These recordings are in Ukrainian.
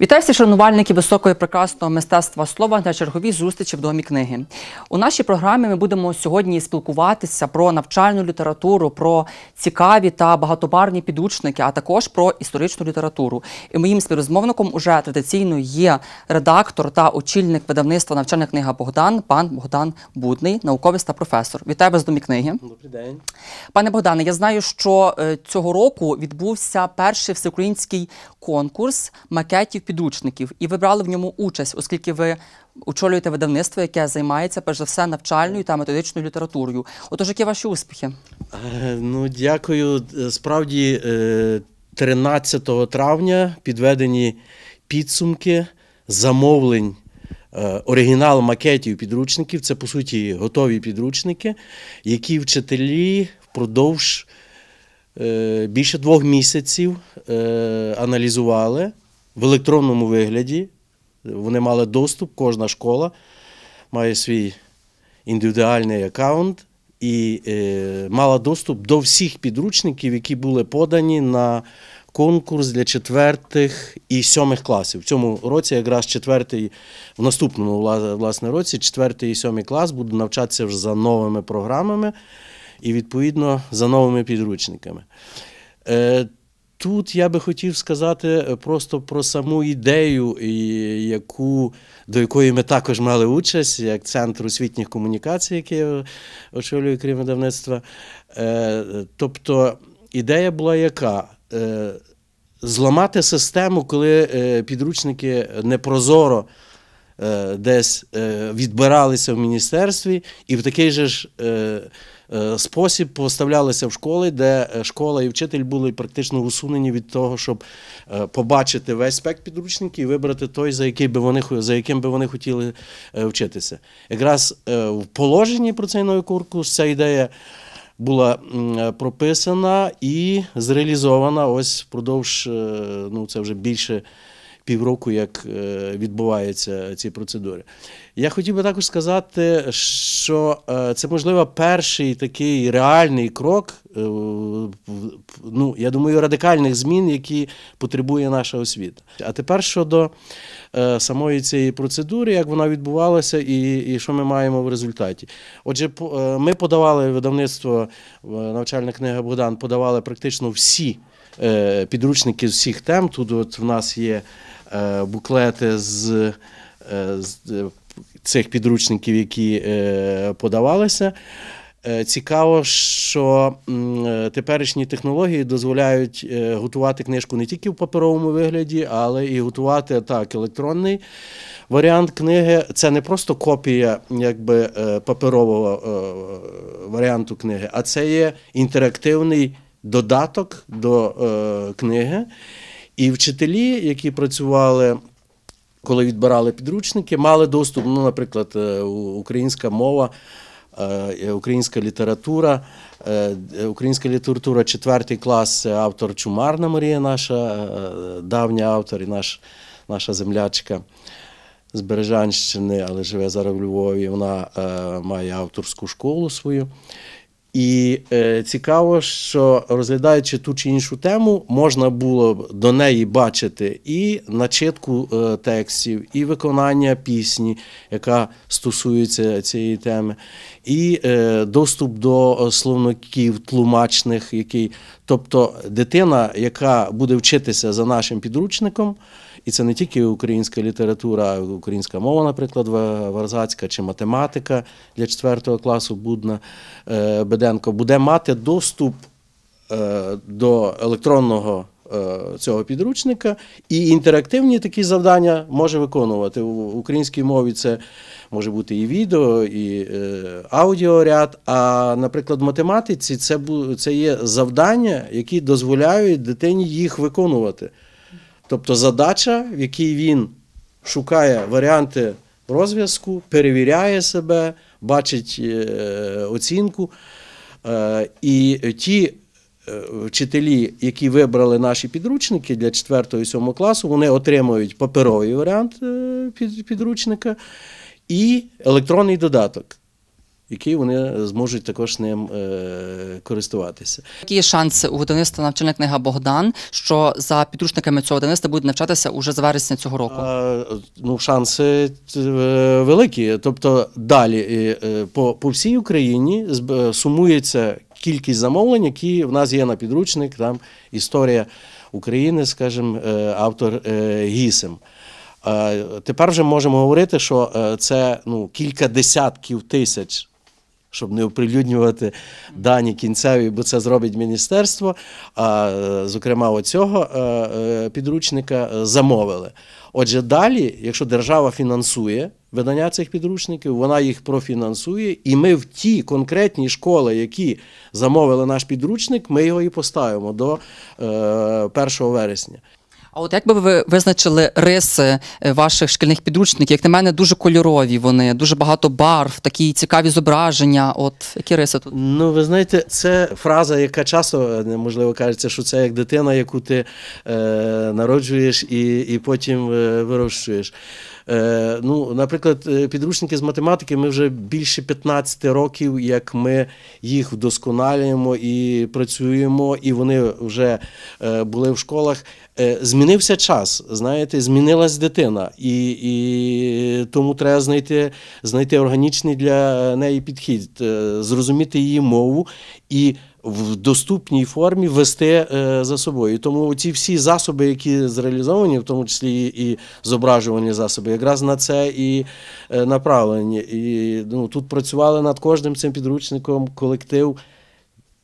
Вітаю всіх шанувальників високого і прекрасного мистецтва слова на черговій зустрічі в домі книги. У нашій програмі ми будемо сьогодні спілкуватися про навчальну літературу, про цікаві та багатобарні підручники, а також про історичну літературу. І моїм співрозмовником уже традиційно є редактор та очільник видавництва навчальна книга Богдан, пан Богдан Будний, науковець та професор. Вітаю вас домі книги. Добрий день. Пане Богдане, я знаю, що е, цього року відбувся перший всеукраїнський конкурс макетів підручників, і ви брали в ньому участь, оскільки ви очолюєте видавництво, яке займається перш за все навчальною та методичною літературою. Отож, які ваші успіхи? Е, Ну, дякую. Е, Справді, е, 13 травня підведені підсумки замовлень е, оригінал макетів підручників. Це, по суті, готові підручники, які вчителі впродовж е, більше двох місяців е, аналізували в електронному вигляді. Вони мали доступ, кожна школа має свій індивідуальний аккаунт і е, мала доступ до всіх підручників, які були подані на конкурс для четвертих і сьомих класів. В цьому році, якраз четвертий, в наступному власне році, четвертий і сьомий клас будуть навчатися вже за новими програмами і, відповідно, за новими підручниками. Е, Тут я би хотів сказати е, просто про саму ідею, яку, до якої ми також мали участь, як Центр освітніх комунікацій, який я очолюю крім видавництва. Е, Тобто ідея була яка? Е, Зламати систему, коли підручники непрозоро десь відбиралися в міністерстві, і в такий же ж спосіб поставлялися в школи, де е, школа і вчитель були практично усунені від того, щоб е, побачити весь спектр підручників і вибрати той, за, який би вони, за яким би вони хотіли е, вчитися. Якраз е, в положенні про цей новий конкурс ця ідея була е, прописана і зреалізована ось впродовж, е, ну це вже більше півроку, як е, відбуваються ці процедури. Я хотів би також сказати, що е, це, можливо, перший такий реальний крок, е, ну, я думаю, радикальних змін, які потребує наша освіта. А тепер щодо самої цієї процедури, як вона відбувалася і, і що ми маємо в результаті. Отже, ми подавали видавництво навчальна книга Богдан, подавали практично всі підручники з всіх тем. Тут от в нас є буклети з, е, е, цих підручників, які е, подавалися. Е, Цікаво, що е, теперішні технології дозволяють е, готувати книжку не тільки в паперовому вигляді, але і готувати так електронний варіант книги. Це не просто копія якби, е, паперового е, варіанту книги, а це є інтерактивний додаток до е, книги. І вчителі, які працювали коли відбирали підручники, мали доступ, ну, наприклад, е, українська мова, е, українська література. Е, Українська література, четвертий клас, автор Чумарна Марія, наша давня автор і наш, наша землячка з Бережанщини, але живе зараз в Львові. Вона має авторську школу свою. І е, цікаво, що розглядаючи ту чи іншу тему, можна було до неї бачити і начитку е, текстів, і виконання пісні, яка стосується цієї теми, і е, доступ до е, словників тлумачних, який, тобто дитина, яка буде вчитися за нашим підручником, і це не тільки українська література, а й українська мова, наприклад, ва- варзацька чи математика для 4 класу Будна е, Беденко, буде мати доступ до електронного цього підручника і інтерактивні такі завдання може виконувати. В українській мові це може бути і відео, і е, аудіоряд. А, наприклад, в математиці це, це є завдання, які дозволяють дитині їх виконувати. Тобто задача, в якій він шукає варіанти розв'язку, перевіряє себе, бачить е, оцінку. Е, і ті е, вчителі, які вибрали наші підручники для 4 і 7 класу, вони отримують паперовий варіант е, підручника і електронний додаток, який вони зможуть також ним е, користуватися. Які є шанси у видавництва навчальна книга Богдан, що за підручниками цього видавництва будуть навчатися уже з вересня цього року? А, ну, шанси е, великі. Тобто далі е, е, по, по всій Україні сумується кількість замовлень, які в нас є на підручник, там історія України, скажімо, е, автор е, Гісем. Тепер вже можемо говорити, що е, це ну, кілька десятків тисяч щоб не оприлюднювати дані кінцеві, бо це зробить міністерство. А зокрема, оцього підручника замовили. Отже, далі, якщо держава фінансує видання цих підручників, вона їх профінансує, і ми в ті конкретні школи, які замовили наш підручник, ми його і поставимо до е, 1 вересня. А от як би ви визначили риси е, ваших шкільних підручників? Як на мене, дуже кольорові вони, дуже багато барв, такі цікаві зображення. От які риси тут? Ну, ви знаєте, це фраза, яка часто е, можливо кажеться, що це як дитина, яку ти е, народжуєш і, і потім е, вирощуєш. Е, ну, наприклад, е, підручники з математики ми вже більше 15 років, як ми їх вдосконалюємо і працюємо, і вони вже е, були в школах. Змінився час, знаєте, змінилась дитина, і, і тому треба знайти, знайти органічний для неї підхід, зрозуміти її мову і в доступній формі вести е, за собою. Тому ці всі засоби, які зреалізовані, в тому числі і зображувані засоби, якраз на це і е, направлені. І ну, тут працювали над кожним цим підручником колектив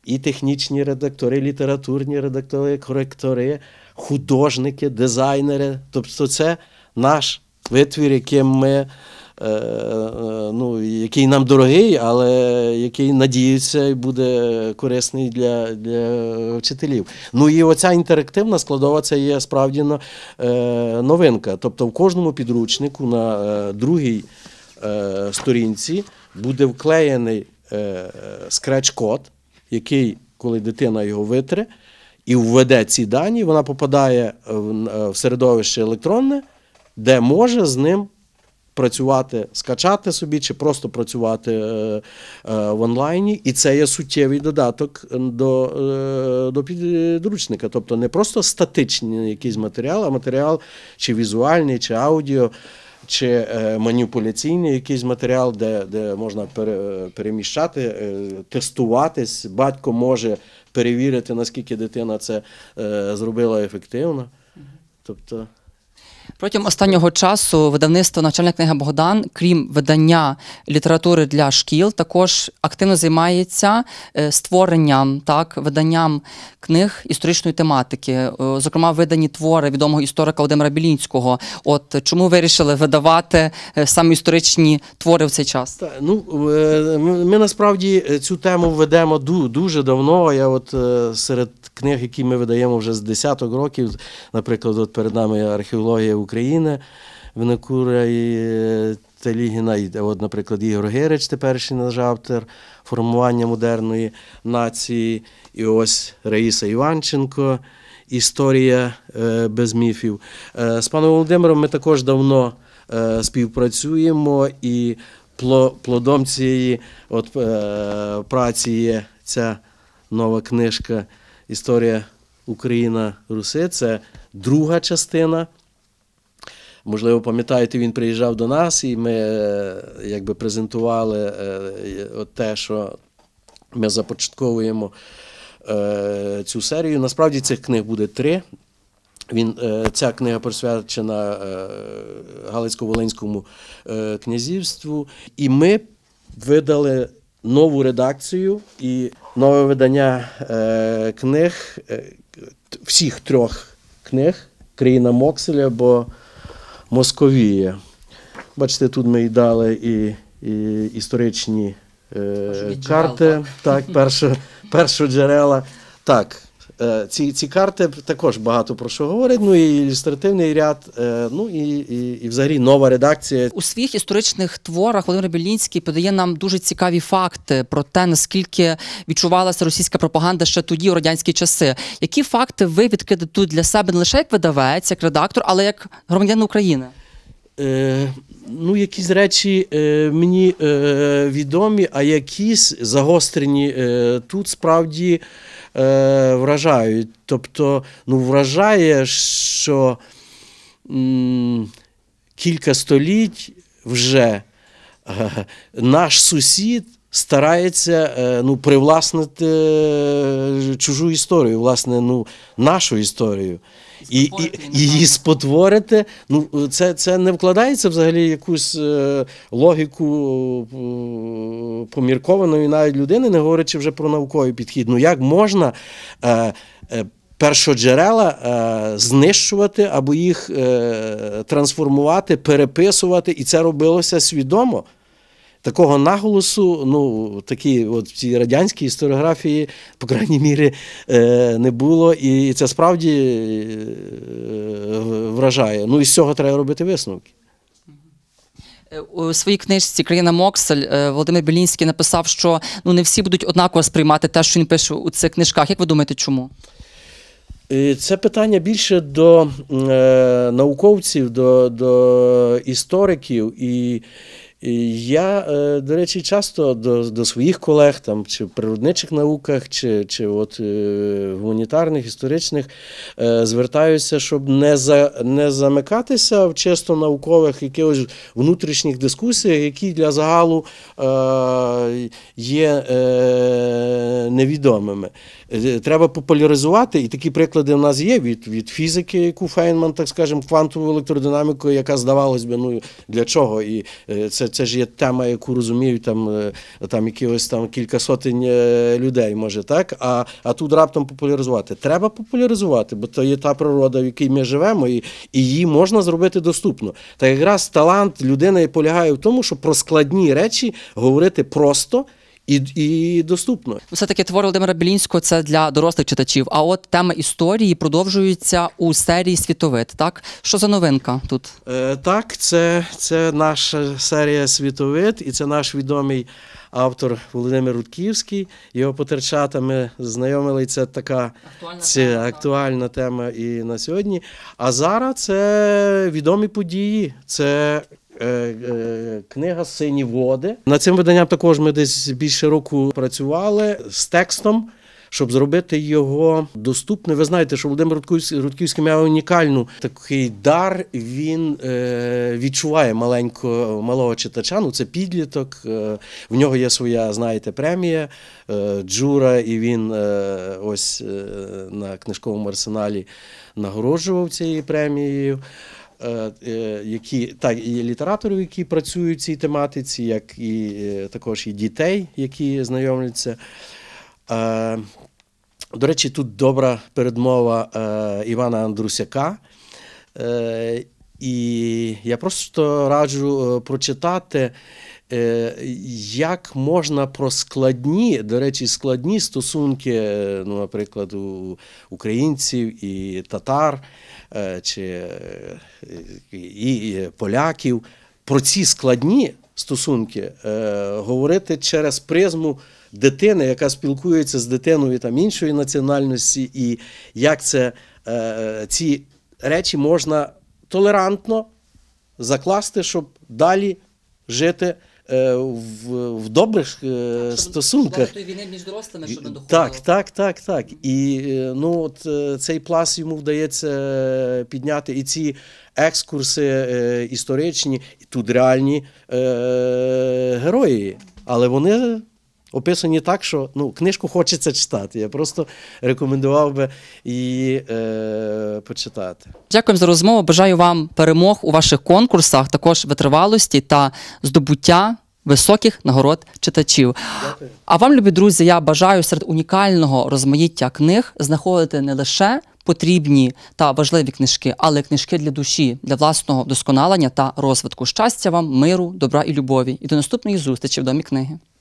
і технічні редактори, і літературні редактори, коректори, художники, дизайнери. Тобто це наш витвір, яким ми. е, Ну, який нам дорогий, але який надіються і буде корисний для, для вчителів. Ну і оця інтерактивна складова це є справді е, новинка. Тобто в кожному підручнику на е, другій е, сторінці буде вклеєний скреч-код, який, коли дитина його витре і введе ці дані, вона попадає в середовище електронне, де може з ним працювати, скачати собі чи просто працювати е, е, в онлайні. І це є суттєвий додаток до, е, до підручника. Тобто не просто статичний якийсь матеріал, а матеріал чи візуальний, чи аудіо. Чи маніпуляційний якийсь матеріал, де, де можна пере, переміщати, тестуватись. Батько може перевірити, наскільки дитина це зробила ефективно. Тобто, Протягом останнього часу видавництво навчальна книга Богдан, крім видання літератури для шкіл, також активно займається е, створенням так виданням книг історичної тематики. Е, Зокрема, видані твори відомого історика Володимира Білінського. От чому вирішили видавати е, саме історичні твори в цей час? Та, ну, ми, насправді цю тему ведемо ду- дуже давно. Я от серед книг, які ми видаємо вже з десяток років, наприклад, от перед нами археологія України, Винокура і е, Телігіна, і от, наприклад, Ігор Герич, теперішній наш автор формування модерної нації, і ось Раїса Іванченко. Історія е, без міфів. Е, з паном Володимиром ми також давно е, співпрацюємо, і плодом цієї от, е, праці є ця нова книжка Історія Україна Руси. Це друга частина. Можливо, пам'ятаєте, він приїжджав до нас, і ми е, якби презентували е, те, що ми започатковуємо е, цю серію. Насправді цих книг буде три. Він, ця книга присвячена Галицько-Волинському князівству. І ми видали нову редакцію і нове видання книг, всіх трьох книг Країна Мокселя або Московія. Бачите, тут ми і дали і, і історичні е, карти, так, першо, першоджерела. Так, Ці, ці карти також багато про що говорять. Ну і ілюстративний ряд, е, ну і, і, і взагалі нова редакція. У своїх історичних творах Володимир Білінський подає нам дуже цікаві факти про те, наскільки відчувалася російська пропаганда ще тоді, у радянські часи. Які факти ви відкрили тут для себе не лише як видавець, як редактор, але як громадянин України? Е, ну, якісь речі е, мені е, відомі, а якісь загострені е, тут справді е, вражають. Тобто, ну, вражає, що м, кілька століть вже е, наш сусід старається е, ну, привласнити е, чужу історію, власне, ну, нашу історію. І, і, її спотворити, ну це, це не вкладається взагалі якусь е, логіку е, поміркованої навіть людини, не говорячи вже про науковий підхід. Ну як можна е, е, першоджерела е, знищувати або їх е, трансформувати, переписувати, і це робилося свідомо. Такого наголосу, ну такі, от в цій радянській історіографії, по крайній мірі, е, не було, і це справді е, вражає. Ну і з цього треба робити висновки. Е, У своїй книжці Країна Моксель Володимир Білінський написав, що ну не всі будуть однаково сприймати те, що він пише у цих книжках. Як ви думаєте, чому? Це питання більше до е, науковців, до, до істориків. І, я, е, до речі, часто до, до своїх колег там, чи в природничих науках, чи, чи от, е, гуманітарних, історичних е, звертаюся, щоб не, за, не замикатися в чисто наукових якихось внутрішніх дискусіях, які для загалу е, є е, невідомими. Треба популяризувати, і такі приклади в нас є від, від фізики, яку Фейнман, так скажемо, квантову електродинаміку, яка здавалось би, ну для чого? І це, це ж є тема, яку розуміють там, е, там якихось там кілька сотень е, людей, може, так? А, а тут раптом популяризувати. Треба популяризувати, бо то є та природа, в якій ми живемо, і, і її можна зробити доступно. Та якраз талант людини полягає в тому, щоб про складні речі говорити просто. І, і доступно. Ну, Все-таки твори Володимира Білінського це для дорослих читачів. А от тема історії продовжується у серії Світовид. Так що за новинка тут? Е, так, це, це наша серія Світовид, і це наш відомий автор Володимир Рудківський. Його потерчата ми знайомили. Це така Актуальна це тема, так. актуальна тема і на сьогодні. А зараз це відомі події. Це книга Сині води. Над цим виданням також ми десь більше року працювали з текстом. Щоб зробити його доступним, ви знаєте, що Володимир Рудківський, Рудківський має унікальну такий дар. Він е, відчуває маленького малого читача. Ну це підліток. Е, в нього є своя, знаєте, премія е, Джура, і він е, ось е, на книжковому арсеналі нагороджував цією премією. Е, е, Які так і літераторів, які працюють в цій тематиці, як і е, також і дітей, які знайомляться. До речі, тут добра передмова Івана Андрусяка. І я просто раджу прочитати, як можна про складні, до речі, складні стосунки, е, ну, наприклад, у українців і татар, е, чи е, і, поляків, про ці складні стосунки е, говорити через призму дитини, яка спілкується з дитиною там іншої національності, і як це е, ці речі можна толерантно закласти, щоб далі жити е, в, в добрих е, стосунках. війни між дорослими, Так, так, так, так. І е, ну, от, е, цей пласт йому вдається е, підняти. І ці екскурси е, історичні, і тут реальні е, герої. Але вони описані так, що ну, книжку хочеться читати. Я просто рекомендував би її е, почитати. Дякуємо за розмову. Бажаю вам перемог у ваших конкурсах, також витривалості та здобуття високих нагород читачів. Дякую. А вам, любі друзі, я бажаю серед унікального розмаїття книг знаходити не лише потрібні та важливі книжки, але й книжки для душі, для власного вдосконалення та розвитку. Щастя вам, миру, добра і любові. І до наступної зустрічі в домі книги.